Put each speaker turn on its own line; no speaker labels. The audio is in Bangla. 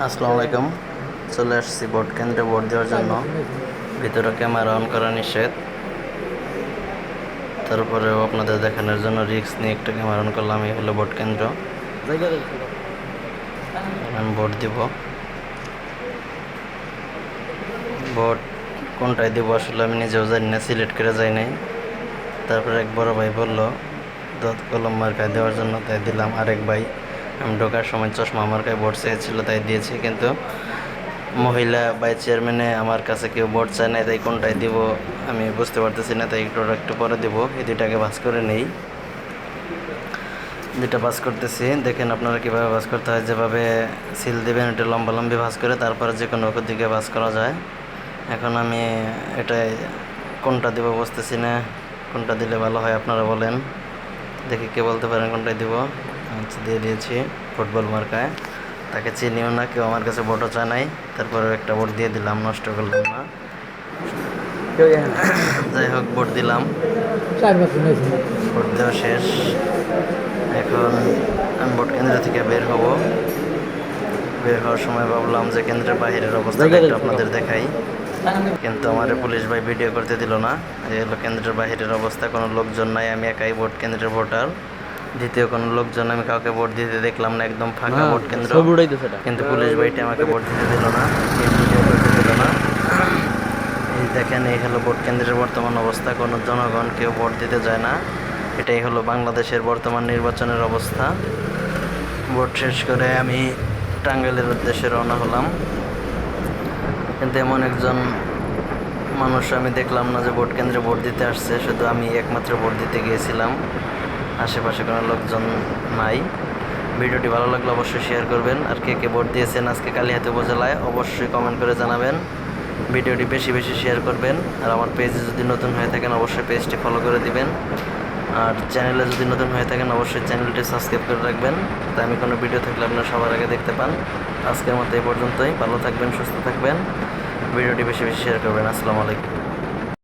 আসসালামু আলাইকুম। চলে আসছি ভোট কেন্দ্রে ভোট দেওয়ার জন্য। ভিতরে ক্যামেরা অন করা নিষেধ। তারপরেও আপনাদের দেখানোর জন্য রিক্স নিয়ে একটা ক্যামেরা অন করলাম, এই হলো ভোট কেন্দ্র। আমি ভোট দিব। ভোট কোনটায় দিব আসলে আমি নিজেও জানি না সিলেক্ট করে যাই নাই। তারপরে এক বড় ভাই বলল, দত কলম মার্কায় দেওয়ার জন্য তাই দিলাম আরেক ভাই। আমি ঢোকার সময় চশমা আমার কাছে ভোট চেয়েছিল, তাই দিয়েছি। কিন্তু মহিলা ভাই চেয়ারম্যানে আমার কাছে কেউ ভোট চায় না তাই কোনটায় দিব আমি বুঝতে পারতেছি না, তাই একটু একটু পরে দিব। এই দুইটাকে ভাস করে নেই। যেটা ভাস করতেছি, দেখেন আপনারা কীভাবে ভাস করতে হয়। যেভাবে সিল দেবেন, এটা লম্বা লম্বি ভাস করে, তারপরে যে কোনো দিকে ভাস করা যায়। এখন আমি এটাই কোনটা দিব বুঝতেছি না, কোনটা দিলে ভালো হয় আপনারা বলেন। দেখি কে বলতে পারেন কোনটায় দিব। দিয়ে দিয়েছি ফুটবল মার্কায়। তাকে চিনিও না কেউ আমার কাছে ভোটও চায় নাই। তারপরে একটা ভোট দিয়ে দিলাম নষ্ট করলাম না। যাই হোক ভোট দিলাম। ভোট দেওয়া শেষ। এখন আমি ভোট কেন্দ্র থেকে বের হব। বের হওয়ার সময় ভাবলাম যে কেন্দ্রের বাইরের অবস্থা একটু আপনাদের দেখাই। কিন্তু আমার পুলিশ ভাই ভিডিও করতে দিল না। এই হলো কেন্দ্রের বাহিরের অবস্থা কোনো লোকজন নাই আমি একাই ভোট কেন্দ্রের ভোটার। দ্বিতীয় কোনো লোকজন আমি কাউকে ভোট দিতে দেখলাম না একদম ফাঁকা ভোট কেন্দ্র। কিন্তু পুলিশ ভাইটি আমাকে ভোট দিতে দিল না দিল না। এই দেখেন এই হলো ভোট কেন্দ্রের বর্তমান অবস্থা কোনো জনগণ কেউ ভোট দিতে যায় না। এটাই হলো বাংলাদেশের বর্তমান নির্বাচনের অবস্থা। ভোট শেষ করে আমি টাঙ্গাইলের উদ্দেশ্যে রওনা হলাম। কিন্তু এমন একজন মানুষ আমি দেখলাম না যে ভোট কেন্দ্রে ভোট দিতে আসছে শুধু আমি একমাত্র ভোট দিতে গিয়েছিলাম। আশেপাশে কোনো লোকজন নাই। ভিডিওটি ভালো লাগলে অবশ্যই শেয়ার করবেন। আর কে কে ভোট দিয়েছেন আজকে কালিহাতি উপজেলায়, অবশ্যই কমেন্ট করে জানাবেন। ভিডিওটি বেশি বেশি শেয়ার করবেন। আর আমার পেজে যদি নতুন হয়ে থাকেন, অবশ্যই পেজটি ফলো করে দিবেন। আর চ্যানেলে যদি নতুন হয়ে থাকেন, অবশ্যই চ্যানেলটি সাবস্ক্রাইব করে রাখবেন। তাই আমি কোনো ভিডিও থাকলে আপনারা সবার আগে দেখতে পান। আজকের মতো এই পর্যন্তই। ভালো থাকবেন, সুস্থ থাকবেন। ভিডিওটি বেশি বেশি শেয়ার করবেন। আসসালামু আলাইকুম।